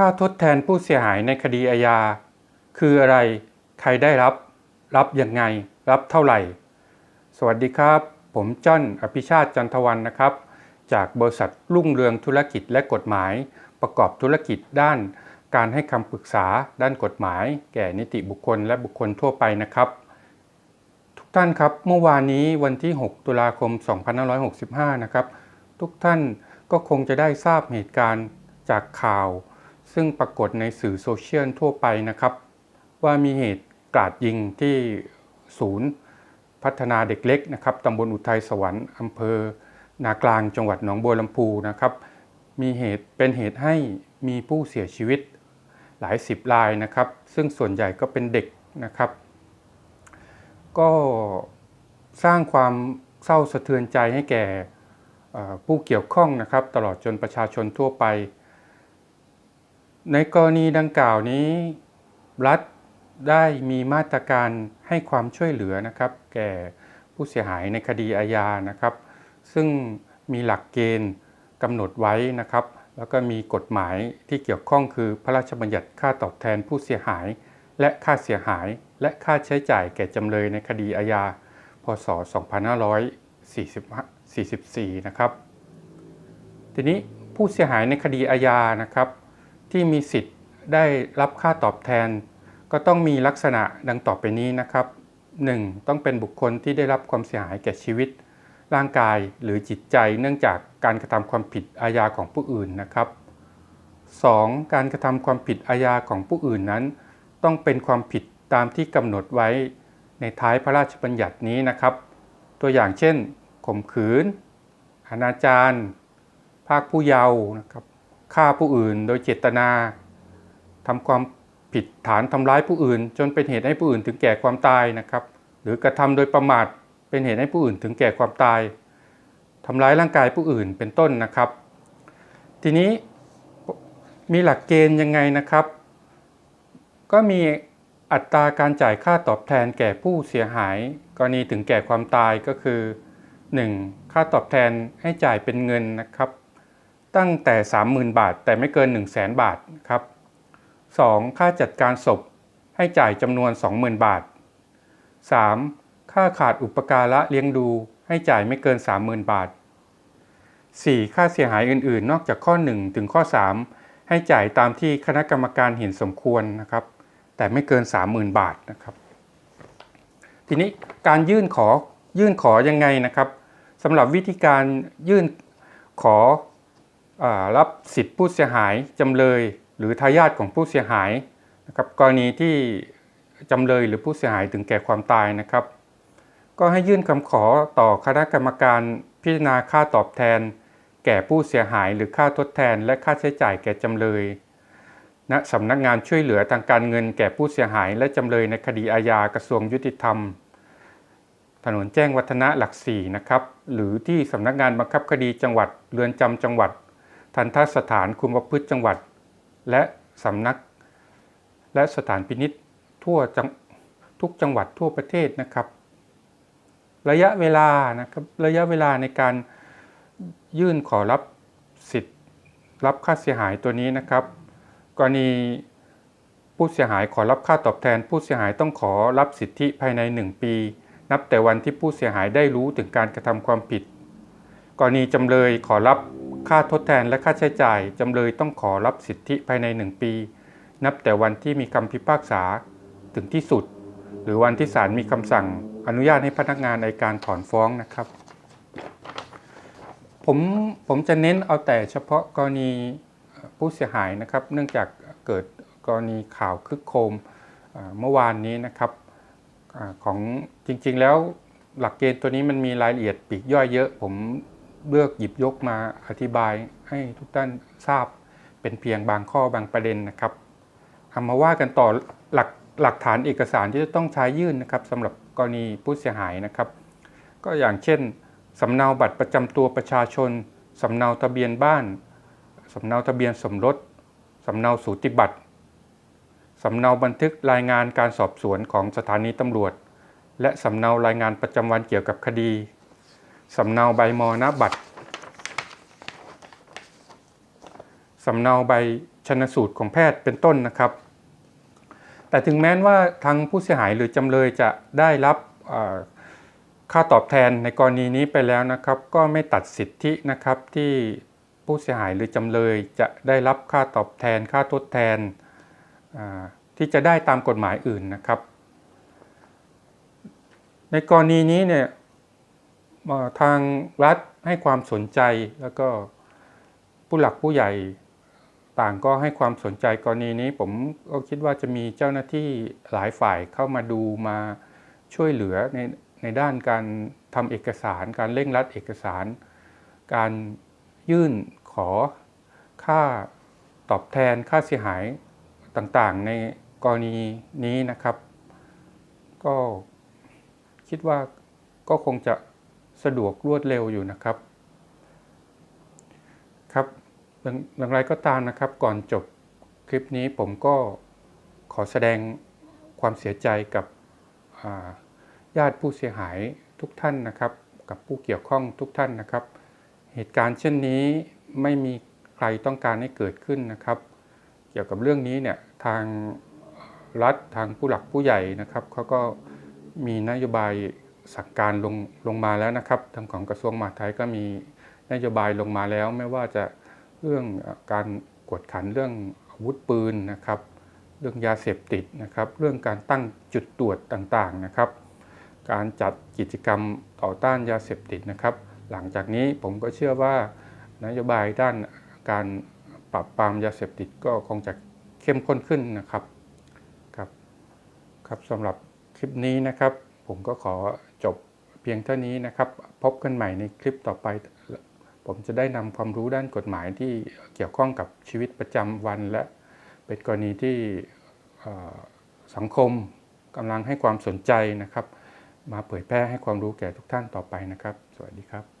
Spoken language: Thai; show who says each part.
Speaker 1: ค่าทดแทนผู้เสียหายในคดีอาญา คืออะไร ใครได้รับ รับยังไง รับเท่าไหร่ สวัสดีครับ ผมจ้อนอภิชาติจันทวันนะครับ จากบริษัทรุ่งเรืองธุรกิจและกฎหมาย ประกอบธุรกิจด้าน การให้คำปรึกษาด้านกฎหมาย แก่นิติบุคคลและบุคคลทั่วไปนะครับ ทุกท่านครับ เมื่อวานนี้วันที่ 6 ตุลาคม 2565 นะครับ ทุกท่านก็คงจะได้ทราบเหตุการณ์จากข่าว ซึ่งปรากฏในสื่อโซเชียลทั่วไปนะครับ ว่ามีเหตุกราดยิงที่ศูนย์พัฒนาเด็กเล็กนะครับตำบลอุทัยสวรรค์อำเภอ นากลางจังหวัดหนองบัวลำพูนะครับ มีเหตุเป็นเหตุให้มีผู้เสียชีวิตหลายสิบรายนะครับ ซึ่งส่วนใหญ่ก็เป็นเด็กนะครับ ก็สร้างความเศร้าสะเทือนใจให้แก่ผู้เกี่ยวข้องนะครับ ตลอดจนประชาชนทั่วไป ในกรณีดังกล่าวนี้ รัฐได้มีมาตรการให้ความช่วยเหลือนะครับ แก่ผู้เสียหายในคดีอาญานะครับ ซึ่งมีหลักเกณฑ์กำหนดไว้นะครับ แล้วก็มีกฎหมายที่เกี่ยวข้องคือพระราชบัญญัติค่าตอบแทนผู้เสียหาย และค่าเสียหาย และค่าใช้จ่ายแก่จำเลยในคดีอาญา พศ 2544 นะครับ ทีนี้ผู้เสียหายในคดีอาญานะครับ ที่มีสิทธิ์ได้รับค่าตอบแทน ก็ต้องมีลักษณะดังต่อไปนี้นะครับ 1. ต้องเป็นบุคคลที่ได้รับความเสียหายแก่ชีวิต ร่างกายหรือจิตใจเนื่องจากการกระทำความผิดอาญาของผู้อื่นนะครับ 2. การกระทำความผิดอาญาของผู้อื่นนั้น ต้องเป็นความผิดตามที่กำหนดไว้ในท้ายพระราชบัญญัตินี้นะครับ ตัวอย่างเช่นข่มขืนอนาจารภาคผู้เยาว์นะครับ ฆ่าผู้อื่นโดยเจตนาทำความผิดฐานทำร้ายผู้อื่น จนเป็นเหตุให้ผู้อื่นถึงแก่ความตายนะครับ หรือกระทำโดยประมาทเป็นเหตุให้ผู้อื่นถึงแก่ความตายทำร้ายร่างกายผู้อื่นเป็นต้นนะครับ ทีนี้มีหลักเกณฑ์ยังไงนะครับ ก็มีอัตราการจ่ายค่าตอบแทนแก่ผู้เสียหาย กรณีถึงแก่ความตายก็คือ 1. ค่าตอบแทนให้จ่ายเป็นเงินนะครับ ตั้งแต่ 30,000 บาท แต่ไม่เกิน 1 0 0 0 0แบาทครับ 2. ค่าจัดการศพให้จ่ายจำนวน 20,000 บาท 3. ค่าขาดอุปการะเลี้ยงดูให้จ่ายไม่เกิน 30,000 บาท 4. ค่าเสียหายอื่นๆ นอกจากข้อ 1 ถึงข้อ 3 ให้จ่ายตามที่คณะกรรมการเห็นสมควรนะครับ แต่ไม่เกิน 30,000 บาทนะครับ ทีนี้การยื่นขอยื่นขอยังไงนะครับสำหรับวิธีการยื่นขอ รับสิทธิผู้เสียหายจำเลย หรือทายาทของผู้เสียหายนะครับกรณีที่จำเลยหรือผู้เสียหายถึงแก่ความตายนะครับ ก็ให้ยื่นคำขอต่อคณะกรรมการพิจารณาค่าตอบแทน แก่ผู้เสียหายหรือค่าทดแทน และค่าใช้จ่ายแก่จำเลยณสำนักงานช่วยเหลือทางการเงินแก่ผู้เสียหาย และจำเลยในคดีอาญากระทรวงยุติธรรม ถนนแจ้งวัฒนะหลักสี่นะครับหรือที่สำนักงานบังคับคดีจังหวัดเรือนจำจังหวัด ทันทสถานคุมประพฤติจังหวัด และสำนัก และสถานพินิษทั่วทุกจังหวัดทั่วประเทศนะครับ ระยะเวลานะครับระยะเวลาในการยื่นขอรับสิทธิ์ รับค่าเสียหายตัวนี้นะครับ กรณีผู้เสียหายขอรับค่าตอบแทน ผู้เสียหายต้องขอรับสิทธิภายใน 1 ปี นับแต่วันที่ผู้เสียหายได้รู้ถึงการกระทำความผิด กรณีจำเลยขอรับ ค่าทดแทนและค่าใช้จ่าย จำเลยต้องขอรับสิทธิภายใน 1 ปี นับแต่วันที่มีคำพิพากษาถึงที่สุด หรือวันที่ศาลมีคำสั่งอนุญาตให้พนักงานในการถอนฟ้องนะครับ ผมผมจะเน้นเอาแต่เฉพาะกรณีผู้เสียหายนะครับ เนื่องจากเกิดกรณีข่าวคึกโครมเมื่อวานนี้นะครับอของจริงๆแล้วหลักเกณฑ์ตัวนี้มันมีรายละเอียดปีกย่อยเยอะ ผม เลือกหยิบยกมาอธิบายให้ทุกท่านทราบเป็นเพียงบางข้อบางประเด็นนะครับเอามาว่ากันต่อหลักหลักฐานเอกสารที่จะต้องใช้ยื่นนะครับสำหรับกรณีผู้เสียหายนะครับ ก็อย่างเช่นสำเนาบัตรประจำตัวประชาชนสำเนาทะเบียนบ้านสำเนาทะเบียนสมรสสำเนาสูติบัตรสำเนาบันทึกรายงานการสอบสวนของสถานีตำรวจ และสำเนารายงานประจำวันเกี่ยวกับคดี สำเนาใบมรณบัตรสำเนาใบชนสูตรของแพทย์เป็นต้นนะครับ แต่ถึงแม้ว่าทางผู้เสียหายหรือจำเลยจะได้รับค่าตอบแทนในกรณีนี้ไปแล้วนะครับ ก็ไม่ตัดสิทธินะครับที่ผู้เสียหายหรือจำเลยจะได้รับค่าตอบแทนค่าทดแทนที่จะได้ตามกฎหมายอื่นนะครับ ในกรณีนี้เนี่ย ทางรัฐให้ความสนใจแล้วก็ผู้หลักผู้ใหญ่ต่างก็ให้ความสนใจกรณีนี้ ผมก็คิดว่าจะมีเจ้าหน้าที่หลายฝ่ายเข้ามาดูมาช่วยเหลือในในด้านการทำเอกสาร การเร่งรัดเอกสาร การยื่นขอค่าตอบแทนค่าเสียหายต่างๆ ในกรณีนี้นะครับ ก็คิดว่าก็คงจะ สะดวกรวดเร็วอยู่นะครับครับอย่างอย่างไรก็ตามนะครับ ก่อนจบคลิปนี้ผมก็ขอแสดงความเสียใจกับญาติผู้เสียหายทุกท่านนะครับ กับผู้เกี่ยวข้องทุกท่านนะครับ เหตุการณ์เช่นนี้ไม่มีใครต้องการให้เกิดขึ้นนะครับ เกี่ยวกับเรื่องนี้เนี่ยทางรัฐทางผู้หลักผู้ใหญ่นะครับเขาก็มีนโยบาย สั่งการลงลงมาแล้วนะครับทางของกระทรวงมหาดไทยก็มีนโยบายลงมาแล้ว ไม่ว่าจะเรื่องการกวดขันเรื่องอาวุธปืนนะครับ เรื่องยาเสพติดนะครับ เรื่องการตั้งจุดตรวจต่างๆนะครับ การจัดกิจกรรมต่อต้านยาเสพติดนะครับ หลังจากนี้ผมก็เชื่อว่านโยบายด้านการปราบปรามยาเสพติดก็คงจะเข้มข้นขึ้นนะครับครับครับสำหรับคลิปนี้นะครับ ผมก็ขอ พียงเท่านี้นะครับ พบกันใหม่ในคลิปต่อไป ผมจะได้นำความรู้ด้านกฎหมายที่เกี่ยวข้องกับชีวิตประจำวัน และเป็นกรณีที่สังคมกำลังให้ความสนใจนะครับ มาเผยแพร่ให้ความรู้แก่ทุกท่านต่อไปนะครับ สวัสดีครับ